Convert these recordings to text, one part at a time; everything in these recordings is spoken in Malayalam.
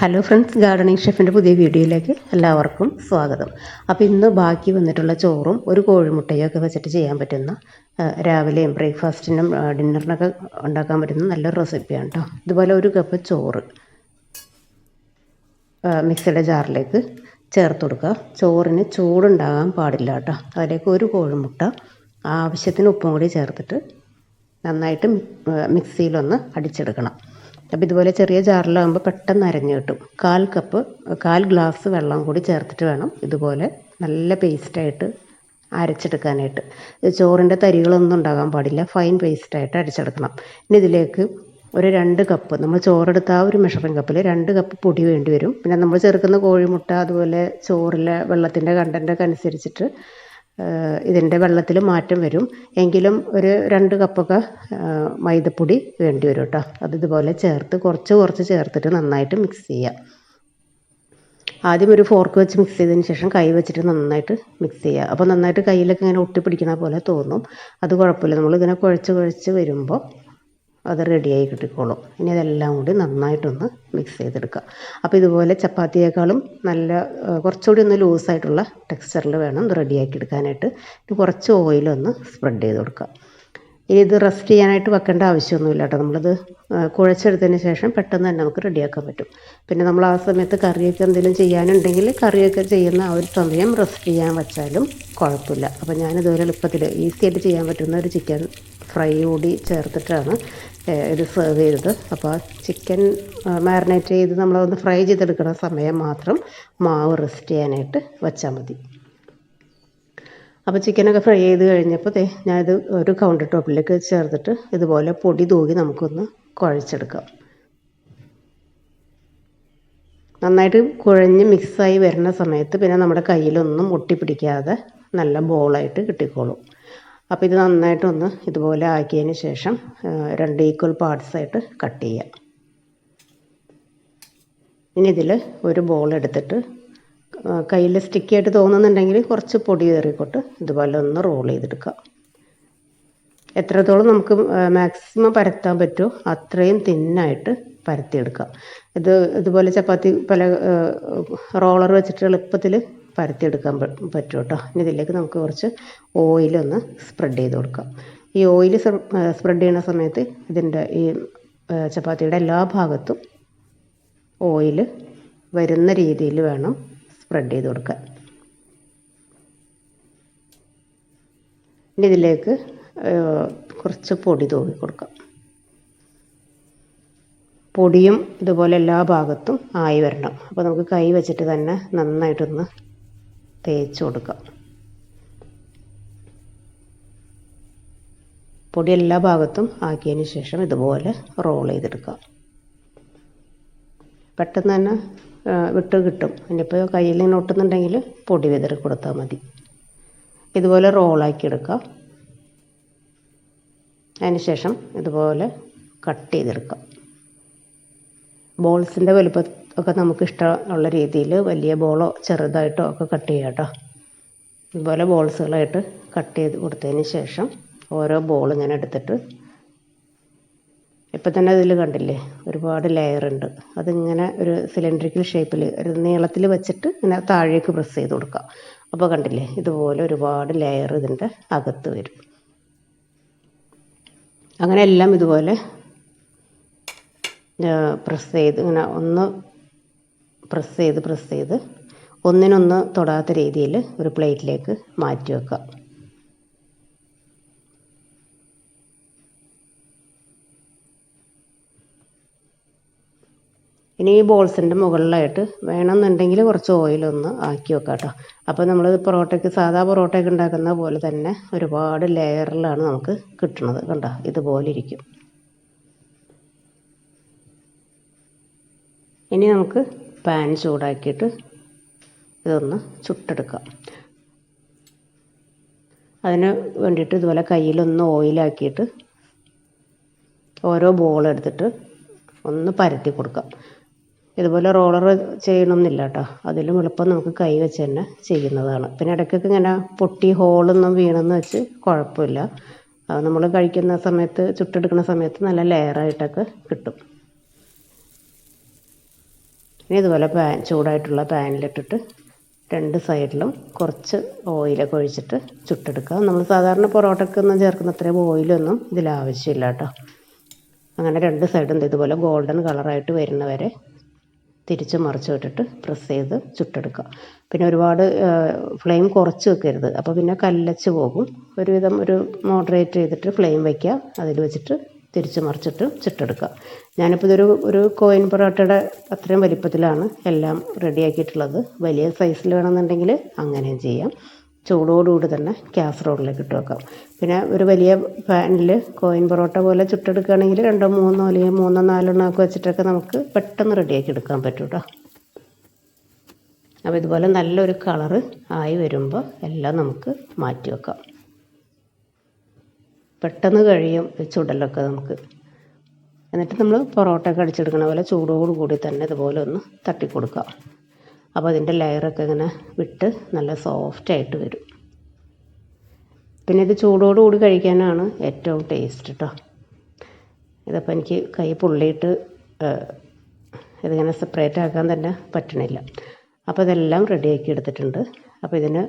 ഹലോ ഫ്രണ്ട്സ് ഗാർഡനിങ് ഷെഫിന്റെ പുതിയ വീഡിയോയിലേക്ക് എല്ലാവർക്കും സ്വാഗതം. അപ്പോൾ ഇന്ന് ബാക്കി വന്നിട്ടുള്ള ചോറും ഒരു കോഴിമുട്ടയും ഒക്കെ വെച്ചിട്ട് ചെയ്യാൻ പറ്റുന്ന രാവിലെയും ബ്രേക്ക്ഫാസ്റ്റിനും ഡിന്നറിനൊക്കെ ഉണ്ടാക്കാൻ പറ്റുന്ന നല്ലൊരു റെസിപ്പിയാണ് കേട്ടോ. ഇതുപോലെ ഒരു കപ്പ് ചോറ് മിക്സിയുടെ ജാറിലേക്ക് ചേർത്ത് കൊടുക്കുക. ചോറിന് ചൂടുണ്ടാകാൻ പാടില്ല കേട്ടോ. അതിലേക്ക് ഒരു കോഴിമുട്ട ആവശ്യത്തിന് ഉപ്പും കൂടി ചേർത്തിട്ട് നന്നായിട്ട് മിക്സിയിലൊന്ന് അടിച്ചെടുക്കണം. അപ്പോൾ ഇതുപോലെ ചെറിയ ജാറിലാകുമ്പോൾ പെട്ടെന്ന് അരഞ്ഞു കിട്ടും. കാൽ കപ്പ് കാൽ ഗ്ലാസ് വെള്ളം കൂടി ചേർത്തിട്ട് വേണം ഇതുപോലെ നല്ല പേസ്റ്റായിട്ട് അരച്ചെടുക്കാനായിട്ട്. ചോറിന്റെ തരികളൊന്നും ഉണ്ടാകാൻ പാടില്ല. ഫൈൻ പേസ്റ്റായിട്ട് അരച്ചെടുക്കണം. ഇനി ഇതിലേക്ക് ഒരു രണ്ട് കപ്പ് നമ്മൾ ചോറെടുത്ത ആ ഒരു മെഷറിംഗ് കപ്പിൽ രണ്ട് കപ്പ് പൊടി വേണ്ടി വരും. പിന്നെ നമ്മൾ ചേർക്കുന്ന കോഴിമുട്ട അതുപോലെ ചോറിലെ വെള്ളത്തിന്റെ കണ്ടന്റൊക്കെ അനുസരിച്ചിട്ട് ഇതിന്റെ വെള്ളത്തിൽ മാറ്റം വരും. എങ്കിലും ഒരു രണ്ട് കപ്പൊക്കെ മൈദപ്പൊടി വേണ്ടി വരും കേട്ടോ. അത് ഇതുപോലെ ചേർത്ത് കുറച്ച് കുറച്ച് ചേർത്തിട്ട് നന്നായിട്ട് മിക്സ് ചെയ്യുക ആദ്യം ഒരു ഫോർക്ക് വെച്ച് മിക്സ് ചെയ്തതിന് ശേഷം കൈ വെച്ചിട്ട് നന്നായിട്ട് മിക്സ് ചെയ്യുക അപ്പോൾ നന്നായിട്ട് കയ്യിലൊക്കെ ഇങ്ങനെ ഒട്ടിപ്പിടിക്കണ പോലെ തോന്നും. അത് കുഴപ്പമില്ല. നമ്മളിങ്ങനെ കുഴച്ച് കുഴച്ച് വരുമ്പോൾ അത് റെഡിയായി കിട്ടിക്കോളും. ഇനി അതെല്ലാം കൂടി നന്നായിട്ടൊന്ന് മിക്സ് ചെയ്തെടുക്കുക. അപ്പോൾ ഇതുപോലെ ചപ്പാത്തിയേക്കാളും നല്ല കുറച്ചുകൂടി ഒന്ന് ലൂസായിട്ടുള്ള ടെക്സ്ചറിൽ വേണം ഇത് റെഡിയാക്കി എടുക്കാനായിട്ട്. ഇനി കുറച്ച് ഓയിലൊന്ന് സ്പ്രെഡ് ചെയ്ത് കൊടുക്കുക. ഇനി ഇത് റെസ്റ്റ് ചെയ്യാനായിട്ട് വെക്കേണ്ട ആവശ്യമൊന്നുമില്ല കേട്ടോ. നമ്മളിത് കുഴച്ചെടുത്തതിന് ശേഷം പെട്ടെന്ന് തന്നെ നമുക്ക് റെഡിയാക്കാൻ പറ്റും. പിന്നെ നമ്മൾ ആ സമയത്ത് കറിയൊക്കെ എന്തെങ്കിലും ചെയ്യാനുണ്ടെങ്കിൽ കറിയൊക്കെ ചെയ്യുന്ന ആ ഒരു സമയം റെസ്റ്റ് ചെയ്യാൻ വെച്ചാലും കുഴപ്പമില്ല. അപ്പോൾ ഞാനിതുപോലെ എളുപ്പത്തിൽ ഈസി ആയിട്ട് ചെയ്യാൻ പറ്റുന്ന ഒരു ചിക്കൻ ഫ്രൈ കൂടി ചേർത്തിട്ടാണ് ഇത് സെർവ് ചെയ്തത് അപ്പോൾ ചിക്കൻ മാരിനേറ്റ് ചെയ്ത് നമ്മളതൊന്ന് ഫ്രൈ ചെയ്തെടുക്കുന്ന സമയം മാത്രം മാവ് റെസ്റ്റ് ചെയ്യാനായിട്ട് വെച്ചാൽ മതി. അപ്പോൾ ചിക്കനൊക്കെ ഫ്രൈ ചെയ്ത് കഴിഞ്ഞപ്പോൾ ഞാനിത് ഒരു കൗണ്ടർ ടോപ്പിലേക്ക് ചേർത്തിട്ട് ഇതുപോലെ പൊടി തൂകി നമുക്കൊന്ന് കുഴച്ചെടുക്കാം. നന്നായിട്ട് കുഴഞ്ഞ് മിക്സായി വരുന്ന സമയത്ത് പിന്നെ നമ്മുടെ കയ്യിലൊന്നും ഒട്ടിപ്പിടിക്കാതെ നല്ല ബോളായിട്ട് കിട്ടിക്കോളും. അപ്പോൾ ഇത് നന്നായിട്ടൊന്ന് ഇതുപോലെ ആക്കിയതിന് ശേഷം രണ്ട് ഈക്വൽ പാർട്സായിട്ട് കട്ട് ചെയ്യാം. ഇനി ഇതിൽ ഒരു ബോൾ എടുത്തിട്ട് കയ്യിൽ സ്റ്റിക്കി ആയിട്ട് തോന്നുന്നുണ്ടെങ്കിൽ കുറച്ച് പൊടി കയറിക്കോട്ട് ഇതുപോലെ ഒന്ന് റോൾ ചെയ്തെടുക്കുക എത്രത്തോളം നമുക്ക് മാക്സിമം പരത്താൻ പറ്റുമോ അത്രയും തിന്നായിട്ട് പരത്തിയെടുക്കുക ഇത് ഇതുപോലെ ചപ്പാത്തി പല റോളർ വെച്ചിട്ട് എളുപ്പത്തിൽ പരത്തിയെടുക്കാൻ പറ്റും കേട്ടോ ഇനി ഇതിലേക്ക് നമുക്ക് കുറച്ച് ഓയിലൊന്ന് സ്പ്രെഡ് ചെയ്ത് കൊടുക്കാം. ഈ ഓയിൽ സ്പ്രെഡ് ചെയ്യുന്ന സമയത്ത് ഇതിന്റെ ഈ ചപ്പാത്തിയുടെ എല്ലാ ഭാഗത്തും ഓയിൽ വരുന്ന രീതിയിൽ വേണം സ്പ്രെഡ് ചെയ്ത് കൊടുക്കാൻ. ഇനി ഇതിലേക്ക് കുറച്ച് പൊടി തൂവി കൊടുക്കാം. പൊടിയും ഇതുപോലെ എല്ലാ ഭാഗത്തും ആയി വരണം. അപ്പോൾ നമുക്ക് കൈ വെച്ചിട്ട് തന്നെ നന്നായിട്ടൊന്ന് തേച്ച് കൊടുക്കാം പൊടി എല്ലാ ഭാഗത്തും ആക്കിയതിന് ശേഷം ഇതുപോലെ റോൾ ചെയ്തെടുക്കുക. പെട്ടെന്ന് തന്നെ വിട്ട് കിട്ടും. ഇനിയിപ്പോൾ കയ്യിൽ നിന്ന് ഒട്ടുന്നുണ്ടെങ്കിൽ പൊടി വിതറി കൊടുത്താൽ മതി. ഇതുപോലെ റോളാക്കി എടുക്കുക. അതിന് ശേഷം ഇതുപോലെ കട്ട് ചെയ്തെടുക്കാം ബോൾസിന്റെ വലുപ്പം ഒക്കെ നമുക്ക് ഇഷ്ടമുള്ള രീതിയിൽ വലിയ ബോളോ ചെറുതായിട്ടോ ഒക്കെ കട്ട് ചെയ്യാം കേട്ടോ. ഇതുപോലെ ബോൾസുകളായിട്ട് കട്ട് ചെയ്ത് കൊടുത്തതിന് ശേഷം ഓരോ ബോൾ ഇങ്ങനെ എടുത്തിട്ട് ഇപ്പം തന്നെ അതിൽ കണ്ടില്ലേ ഒരുപാട് ലെയർ ഉണ്ട്. അതിങ്ങനെ ഒരു സിലിണ്ടറിക്കൽ ഷേപ്പിൽ ഒരു നീളത്തിൽ വെച്ചിട്ട് ഇങ്ങനെ താഴേക്ക് പ്രസ് ചെയ്ത് കൊടുക്കാം അപ്പോൾ കണ്ടില്ലേ ഇതുപോലെ ഒരുപാട് ലെയർ ഇതിന്റെ അകത്ത് വരും. അങ്ങനെ എല്ലാം ഇതുപോലെ പ്രസ് ചെയ്ത് ഇങ്ങനെ ഒന്ന് പ്രസ് ചെയ്ത് പ്രസ് ചെയ്ത് ഒന്നിനൊന്ന് തൊടാത്ത രീതിയിൽ ഒരു പ്ലേറ്റിലേക്ക് മാറ്റി വെക്കുക ഇനി ഈ ബോൾസിന്റെ മുകളിലായിട്ട് വേണമെന്നുണ്ടെങ്കിൽ കുറച്ച് ഓയിലൊന്ന് ആക്കി വെക്കാം കേട്ടോ. അപ്പോൾ നമ്മൾ പൊറോട്ടയ്ക്ക് സാധാ പൊറോട്ടയൊക്കെ ഉണ്ടാക്കുന്ന പോലെ തന്നെ ഒരുപാട് ലെയറിലാണ് നമുക്ക് കിട്ടുന്നത് കണ്ടോ? ഇതുപോലെ ഇരിക്കും. ഇനി നമുക്ക് പാൻ ചൂടാക്കിയിട്ട് ഇതൊന്ന് ചുട്ടെടുക്കാം. അതിന് വേണ്ടിയിട്ട് ഇതുപോലെ കയ്യിലൊന്ന് ഓയിലാക്കിയിട്ട് ഓരോ ബോൾ എടുത്തിട്ട് ഒന്ന് പരത്തി കൊടുക്കാം. ഇതുപോലെ റോളർ ചെയ്യണമെന്നില്ല കേട്ടോ അതിലും എളുപ്പം നമുക്ക് കൈ വെച്ച് തന്നെ ചെയ്യുന്നതാണ്. പിന്നെ ഇടയ്ക്കൊക്കെ ഇങ്ങനെ പൊട്ടി ഹോളൊന്നും വീണെന്ന് വെച്ച് കുഴപ്പമില്ല. നമ്മൾ കഴിക്കുന്ന സമയത്ത് ചുട്ടെടുക്കുന്ന സമയത്ത് നല്ല ലെയറായിട്ടൊക്കെ കിട്ടും. ഇനി ഇതുപോലെ പാൻ ചൂടായിട്ടുള്ള പാനിലിട്ടിട്ട് രണ്ട് സൈഡിലും കുറച്ച് ഓയിലൊക്കെ ഒഴിച്ചിട്ട് ചുട്ടെടുക്കുക. നമ്മൾ സാധാരണ പൊറോട്ടക്കൊന്നും ചേർക്കുന്ന അത്രയും ഓയിലൊന്നും ഇതിൽ ആവശ്യമില്ല കേട്ടോ. അങ്ങനെ രണ്ട് സൈഡും ഇതുപോലെ ഗോൾഡൻ കളറായിട്ട് വരുന്നവരെ തിരിച്ച് മറിച്ച് വിട്ടിട്ട് പ്രസ് ചെയ്ത് ചുട്ടെടുക്കുക. പിന്നെ ഒരുപാട് ഫ്ലെയിം കുറച്ച് വെക്കരുത്. അപ്പോൾ പിന്നെ കല്ലച്ച് പോകും. ഒരുവിധം ഒരു മോഡറേറ്റ് ചെയ്തിട്ട് ഫ്ലെയിം വയ്ക്കുക അതിൽ വെച്ചിട്ട് തിരിച്ച് മറിച്ചിട്ട് ചുട്ടെടുക്കുക. ഞാനിപ്പോൾ ഇതൊരു ഒരു കോയിൻ പൊറോട്ടയുടെ അത്രയും വലിപ്പത്തിലാണ് എല്ലാം റെഡിയാക്കിയിട്ടുള്ളത്. വലിയ സൈസിൽ വേണമെന്നുണ്ടെങ്കിൽ അങ്ങനെയും ചെയ്യാം. ചൂടോടുകൂടി തന്നെ കാസറോളിലേക്ക് ഇട്ട് വെക്കാം. പിന്നെ ഒരു വലിയ പാനിൽ കോയിൻ പൊറോട്ട പോലെ ചുട്ടെടുക്കുകയാണെങ്കിൽ രണ്ടോ മൂന്നോ അല്ലെങ്കിൽ മൂന്നോ നാലെണ്ണോ ഒക്കെ വെച്ചിട്ടൊക്കെ നമുക്ക് പെട്ടെന്ന് റെഡിയാക്കി എടുക്കാൻ പറ്റും കേട്ടോ അപ്പോൾ ഇതുപോലെ നല്ലൊരു കളറ് ആയി വരുമ്പോൾ എല്ലാം നമുക്ക് മാറ്റി വെക്കാം. പെട്ടെന്ന് കഴിയും ചുടലൊക്കെ നമുക്ക്. എന്നിട്ട് നമ്മൾ പൊറോട്ട ഒക്കെ അടിച്ചെടുക്കണ പോലെ ചൂടോട് കൂടി തന്നെ ഇതുപോലെ ഒന്ന് തട്ടിക്കൊടുക്കുക. അപ്പോൾ അതിന്റെ ലെയറൊക്കെ ഇങ്ങനെ വിട്ട് നല്ല സോഫ്റ്റായിട്ട് വരും. പിന്നെ ഇത് ചൂടോട് കൂടി കഴിക്കാനാണ് ഏറ്റവും ടേസ്റ്റ് കേട്ടോ ഇതപ്പോൾ എനിക്ക് കൈ പുള്ളിയിട്ട് ഇതിങ്ങനെ സെപ്പറേറ്റ് ആക്കാൻ തന്നെ പറ്റണില്ല. അപ്പോൾ ഇതെല്ലാം റെഡിയാക്കി എടുത്തിട്ടുണ്ട്. അപ്പോൾ ഇതിന്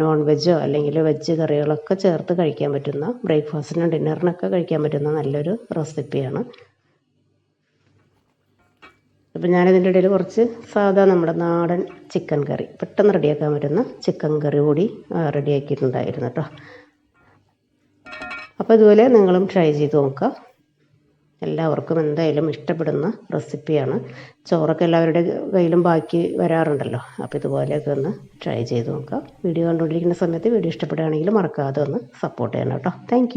നോൺ വെജോ അല്ലെങ്കിൽ വെജ് കറികളൊക്കെ ചേർത്ത് കഴിക്കാൻ പറ്റുന്ന ബ്രേക്ക്ഫാസ്റ്റിനും ഡിന്നറിനൊക്കെ കഴിക്കാൻ പറ്റുന്ന നല്ലൊരു റെസിപ്പിയാണ് അപ്പം ഞാനിതിന്റെ ഇടയിൽ കുറച്ച് സാധാ നമ്മുടെ നാടൻ ചിക്കൻ കറി പെട്ടെന്ന് റെഡിയാക്കാൻ പറ്റുന്ന ചിക്കൻ കറി കൂടി റെഡിയാക്കിയിട്ടുണ്ടായിരുന്നു കേട്ടോ അപ്പോൾ ഇതുപോലെ നിങ്ങളും ട്രൈ ചെയ്ത് നോക്കുക. എല്ലാവർക്കും എന്തായാലും ഇഷ്ടപ്പെടുന്ന റെസിപ്പിയാണ്. ചോറൊക്കെ എല്ലാവരുടെ കയ്യിലും ബാക്കി വരാറുണ്ടല്ലോ. അപ്പോൾ ഇതുപോലെയൊക്കെ ഒന്ന് ട്രൈ ചെയ്ത് നോക്കുക വീഡിയോ കണ്ടുകൊണ്ടിരിക്കുന്ന സമയത്ത് വീഡിയോ ഇഷ്ടപ്പെടുകയാണെങ്കിൽ മറക്കാതെ ഒന്ന് സപ്പോർട്ട് ചെയ്യണം കേട്ടോ. താങ്ക്